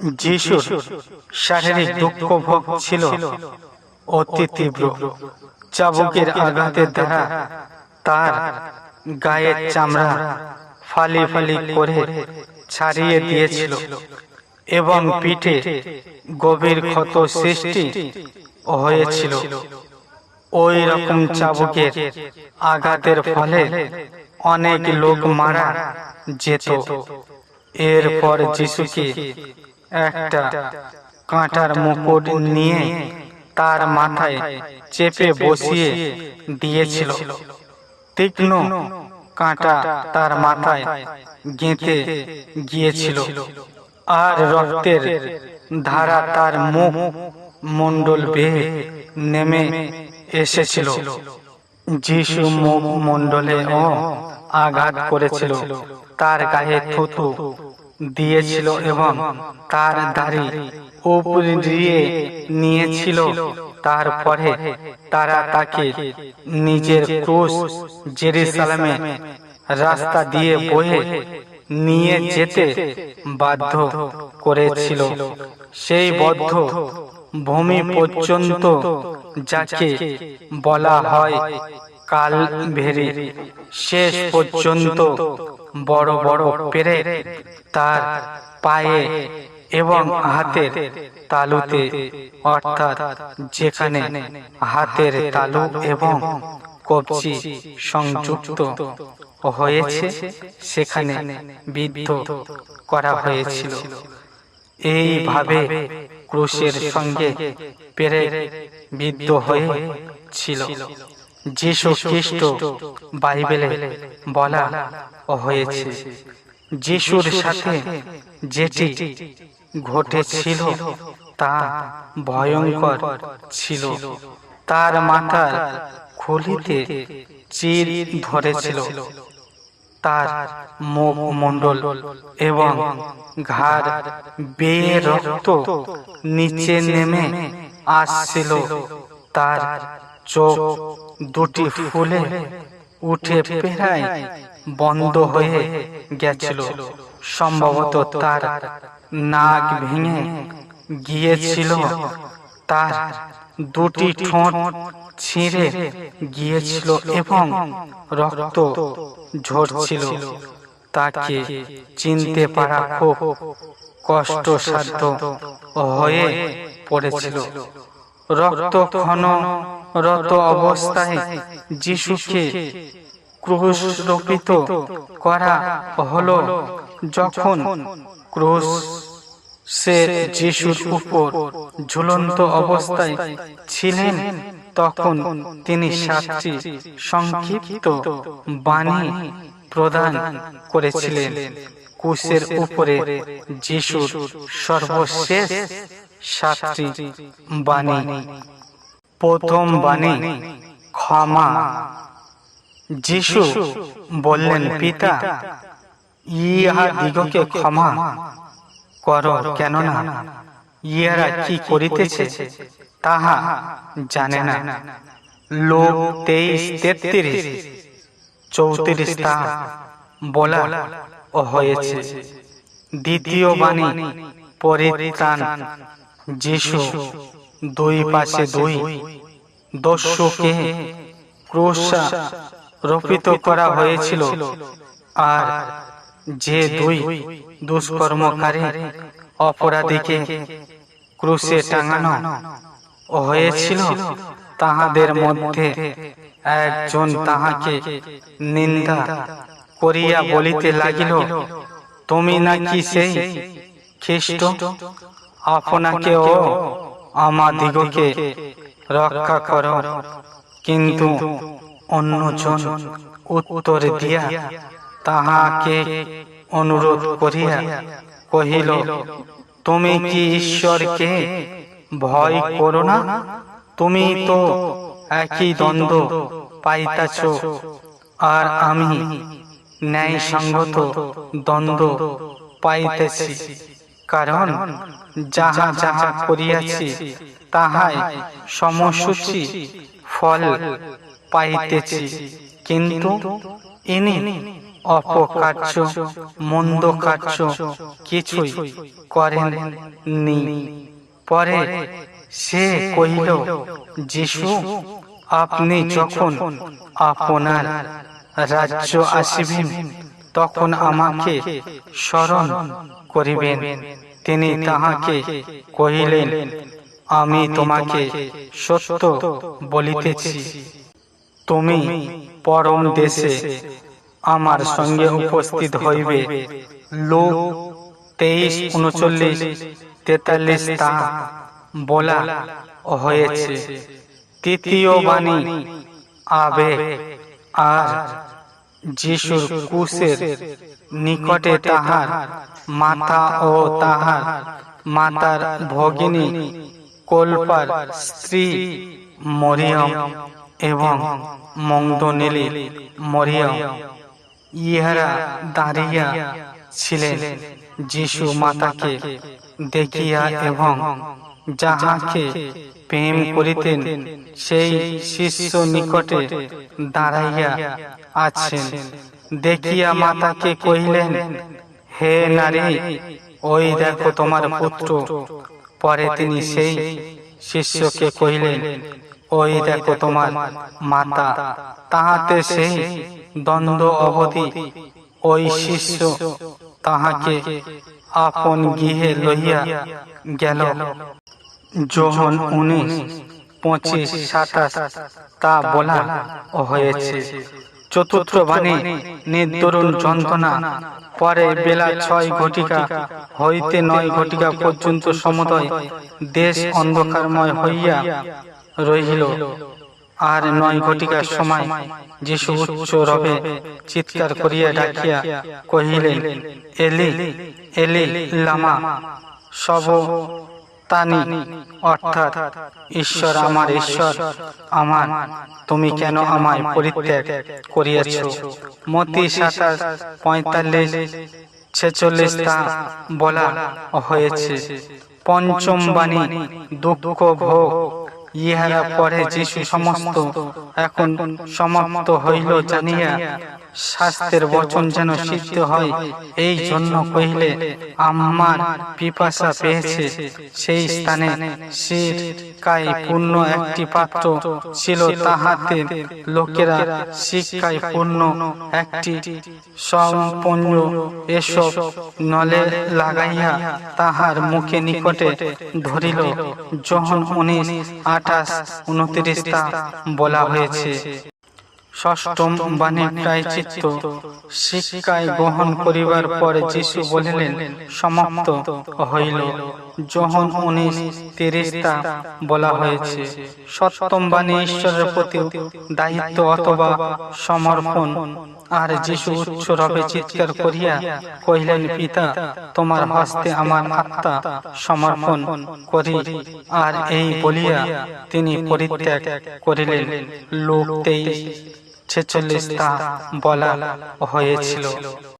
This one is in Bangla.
যিশুর শারীরিক দুঃখ ভোগ ছিল, অতি তীব্র। চাবুকের আঘাতের দ্বারা তার গায়ের চামড়া ফালি ফালি করে ছাড়িয়ে দিয়েছিল এবং পিঠে গভীর ক্ষত সৃষ্টি হয়েছিল। ওই রকম চাবুকের আঘাতের ফলে অনেক লোক মারা যেত। এরপর যিশুকে একটা কাঁটার মুকুট নিয়ে তার মাথায় চেপে বসিয়ে দিয়েছিল। তীক্ষ্ণ কাঁটা তার মাথায় গেঁথে গিয়েছিল। আর রক্তের ধারা তার মুখ মণ্ডল বেয়ে নেমে এসেছিল। যিশু মুখ মণ্ডলে ও আঘাত করেছিল। তার গায়ে থুতু দিয়েছিল এবং তার দাড়ি উপরিয়ে নিয়েছিল। তারপরে তারা তাকে নিজের ক্রুশ জেরুসালামে রাস্তা দিয়ে বয়ে নিয়ে যেতে বাধ্য করেছিল। সেই বদ্ধ ভূমি পর্যন্ত যাকে বলা হয় কাল ভেরি শেষ পর্যন্ত বড় বড় পেরে তার পায়ে এবং হাতের তালুতে, অর্থাৎ যেখানে হাতের তালু এবং কবজি সংযুক্ত হয়েছে, সেখানে বিদ্ধ করা হয়েছিল। এইভাবে ক্রুশের সঙ্গে পেরে বিদ্ধ হয়ে ছিল যিশু খ্রিস্ট বাইবেলে বলা হয়েছে যিশুর সাথে যেটি ঘটেছিল তা ভয়ঙ্কর ছিল। তার মাথার খুলিতে চির ধরেছিল। তার মুখ মণ্ডল এবং ঘাড় বেয়ে রক্ত নিচে নেমে আসছিল। তার চোখ দুটি ফুলে উঠে প্রায় বন্ধ হয়ে গেছিল। সম্ভবত তার নাক ভেঙে গিয়েছিল। তার দুটি ঠোঁট ছিঁড়ে গিয়েছিল এবং রক্ত ঝরছিল। তাকে চিনতে পারা খুব কষ্টসাধ্য হয়ে পড়েছিল। রক্ত রত অবস্থায় যিশুকে ক্রুশ রোপিত করা হলো যখন ক্রুশ সে যিশুর উপর ঝুলন্ত অবস্থায় ছিলেন, তখন তিনি সাতটি সংক্ষিপ্ত বাণী প্রদান করেছিলেন। কুশের উপরে যিশুর সর্বশেষ সাতটি বাণী প্রথম বাণী, ক্ষমা। যিশু বললেন, পিতা ইহা দিগকে ক্ষমা কর, কেননা ইহারা কি করিতেছে তাহা জানে না। লোক তেইশ, তেত্রিশ, চৌত্রিশ তা বলা হয়েছে। দ্বিতীয় বাণী, পরিত্রাণ, যিশু দুই পাশে দুই। দস্যুকে ক্রুশা রোপিত করা হয়েছিল। আর যে দুই দুষ্কর্মকারী অপরাধীকে ক্রুশে টাঙানো হয়েছিল তাহাদের মধ্যে একজন তাহাকে নিন্দা করিয়া বলিতে লাগিল তুমি নাকি সেই খ্রিস্ট? আপনাকে ও আমাদিগকে রক্ষা কর। কিন্তু অন্যজন উত্তর দিয়া তাহাকে অনুরোধ করিয়া কহিল, তুমি কি ঈশ্বরকে ভয় করো না? তুমি তো একই দ্বন্দ্ব পাইতাছ। আর আমি ন্যায় সঙ্গত দ্বন্দ্ব পাইতেছি। কারণ যাহা যাহা করিয়াছি, তাহাই সমসূচি ফল পাইতেছি। কিন্তু ইনি অপকার্য, মন্দ কার্য কিছুই করেন নি। পরে সে কহিল, যিশু, আপনি যখন আপনার রাজ্য আসিবেন তখন আমাকে স্মরণ করিবেন। তিনি তাহাকে কহিলেন আমি তোমাকে সত্য বলিতেছি। তুমি পরম দেশে আমার সঙ্গে উপস্থিত হইবে। লোক তেইশ উনচল্লিশ তেতাল্লিশ তা বলা হয়েছে। তৃতীয় বাণী আবেগ। আর যিশুর কুশের নিকটে তাহার মাতা ও তাহার মাতার ভগিনী কল্পার স্ত্রী মরিয়ম এবং মংদনেলি মরিয়ম। ইহারা দাঁড়িয়া ছিলেন যিশু মাতাকে দেখিয়া এবং যাহাকে প্রেম করিতেন, সেই শিষ্য নিকটে দাঁড়াইয়া আছেন। দেখিয়া মাতাকে কহিলেন, হে নারী, ওই দেখো তোমার পুত্র। পরে তিনি সেই শিষ্যকে কহিলেন, ওই দেখো তোমার মাতা। তাহাতে সেই দ্বন্দ্ব অবধি ওই শিষ্য তাহাকে আপন গৃহে লইয়া গেল। যোহন উনিশ, পঁচিশ, সাতাশ, তা বলা হয়েছে। চতুর্থ বাণী নির্দরুণ যন্ত্রণা। পরে বেলা ছয় ঘটিকা হইতে নয় ঘটিকা পর্যন্ত সমুদয় দেশ অন্ধকারময় হইয়া রহিল। আর নয় ঘটিকার সময় যিশু উচ্চ রবে চিৎকার করিয়া ডাকিয়া কহিলেন এলি এলি লামা সব তানি অর্থাৎ ঈশ্বর আমার ঈশ্বর আমার তুমি কেন আমায় পরিত্যাগ করিয়াছ? মতি সাতাশ পঁয়তাল্লিশ ছেচল্লিশ তা বলা হয়েছে। পঞ্চম বাণী দুঃখ ভোগ। ইহারা পরে যিশু সমস্ত এখন সমাপ্ত হইল জানিয়া শাস্ত্রের বচন যেন সিদ্ধ হয় এই জন্য কহিলে আমার পিপাসা পেয়েছে। সেই স্থানে শির কায় পূর্ণ একটি পাত্র ছিল তাহাতে। লোকেরা শিক্ষায় পূর্ণ একটি সম্পন্ন এসব নলে লাগাইয়া তাহার মুখে নিকটে ধরিল। যখন উনিশ আঠাশ উনত্রিশ তা বলা হয়েছে। ষষ্ঠম বাণী প্রায়চিত্ত শিক্ষায় গ্রহণ করিবার পরে যিশু বলিলেন, সমাপ্ত হইল। যখন উনিশ তিরিশটা বলা হয়েছে, সপ্তম বাণী ঈশ্বরের প্রতি দায়িত্ব অথবা সমর্পণ। আর যিশু উচ্চ চিৎকার করিয়া কহিলেন, পিতা, তোমার হস্তে আমার আত্মা সমর্পণ করি। আর এই বলিয়া তিনি পরিত্যাগ করিলেন। লোক তেইশ ছেচল্লিশ তা বলা হয়েছিল।